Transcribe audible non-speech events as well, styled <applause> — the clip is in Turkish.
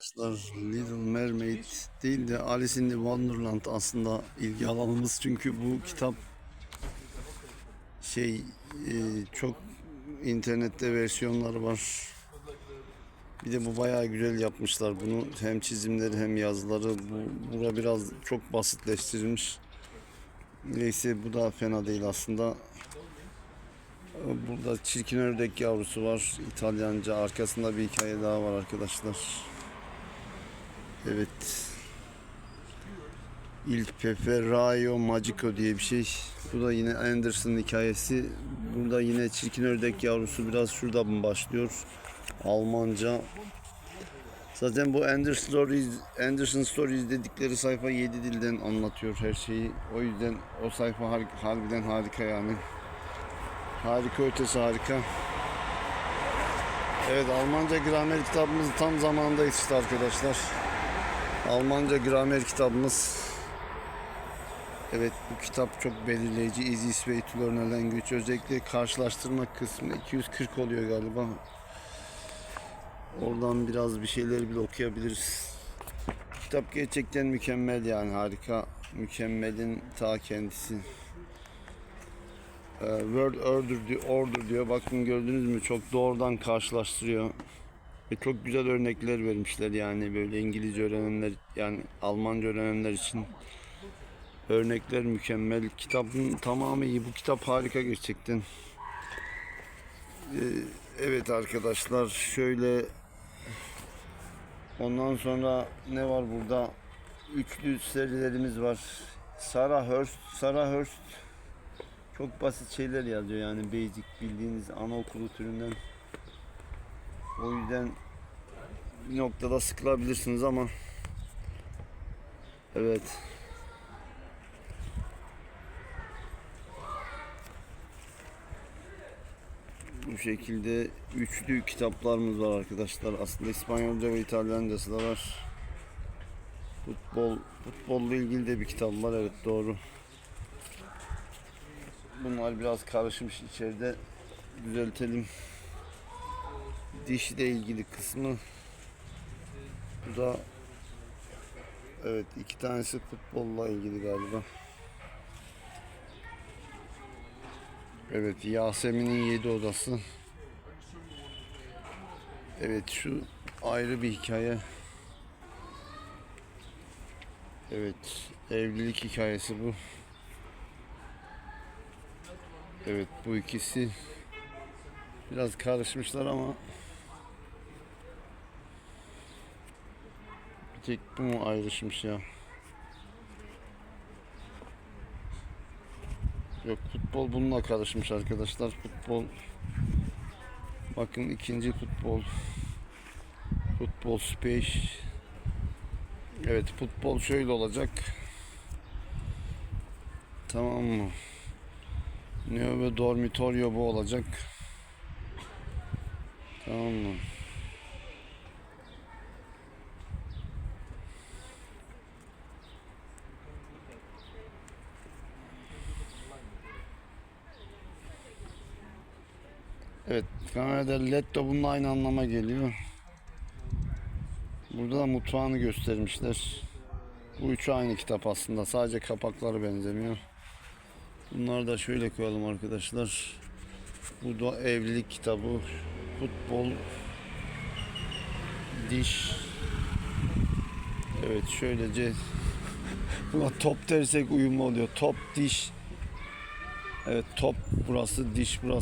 Arkadaşlar Little Mermaid değil de Alice in the Wonderland aslında ilgi alanımız çünkü bu kitap şey e, çok internette versiyonları var. Bir de bu bayağı güzel yapmışlar bunu hem çizimleri hem yazıları bu bura biraz çok basitleştirilmiş. Neyse bu da fena değil aslında. Burada çirkin ördek yavrusu var. İtalyanca arkasında bir hikaye daha var arkadaşlar. Evet. Il Peperraio Magico diye bir şey. Bu da yine Anderson hikayesi. Burada yine çirkin ördek yavrusu biraz şuradan başlıyor. Almanca. Zaten bu Anderson Stories, Anderson Stories dedikleri sayfa 7 dilden anlatıyor her şeyi. O yüzden o sayfa har- harbiden harika yani. Harika ötesi harika. Evet Almanca gramer kitabımız tam zamanında yetişti arkadaşlar. Almanca gramer kitabımız. Evet bu kitap çok belirleyici. Easy learn a language. Özellikle karşılaştırma kısmı 240 oluyor galiba. Oradan biraz bir şeyler bile okuyabiliriz. Kitap gerçekten mükemmel yani harika. Mükemmelin ta kendisi. Ee, Word order diyor, order diyor. Bakın gördünüz mü? Çok doğrudan karşılaştırıyor. Ve çok güzel örnekler vermişler yani böyle İngilizce öğrenenler yani Almanca öğrenenler için örnekler mükemmel. Kitabın tamamı iyi. Bu kitap harika gerçekten. Ee, evet arkadaşlar şöyle ondan sonra ne var burada? Üçlü serilerimiz var. Sarah Hurst, Sarah Hurst çok basit şeyler yazıyor yani basic bildiğiniz anaokulu türünden. O yüzden bir noktada sıkılabilirsiniz ama evet. Bu şekilde üçlü kitaplarımız var arkadaşlar. Aslında İspanyolca ve İtalyancası da var. Futbol, futbolla ilgili de bir kitap var. Evet doğru. Bunlar biraz karışmış içeride. Düzeltelim. Dişle ilgili kısmı. Da evet iki tanesi futbolla ilgili galiba. Evet Yasemin'in yedi odası. Evet şu ayrı bir hikaye. Evet evlilik hikayesi bu. Evet bu ikisi biraz karışmışlar ama tek bu mu ayrışmış ya? Yok futbol bununla karışmış arkadaşlar. Futbol bakın ikinci futbol futbol space Evet futbol şöyle olacak. Tamam mı? Neo ve dormitorio bu olacak. Tamam mı? Evet, Kanada Letto bunun aynı anlama geliyor. Burada da mutfağını göstermişler. Bu üçü aynı kitap aslında. Sadece kapakları benzemiyor. Bunları da şöyle koyalım arkadaşlar. Bu da evlilik kitabı. Futbol. Diş. Evet şöylece <laughs> Buna top dersek uyumlu oluyor. Top, diş. Evet top burası, diş burası.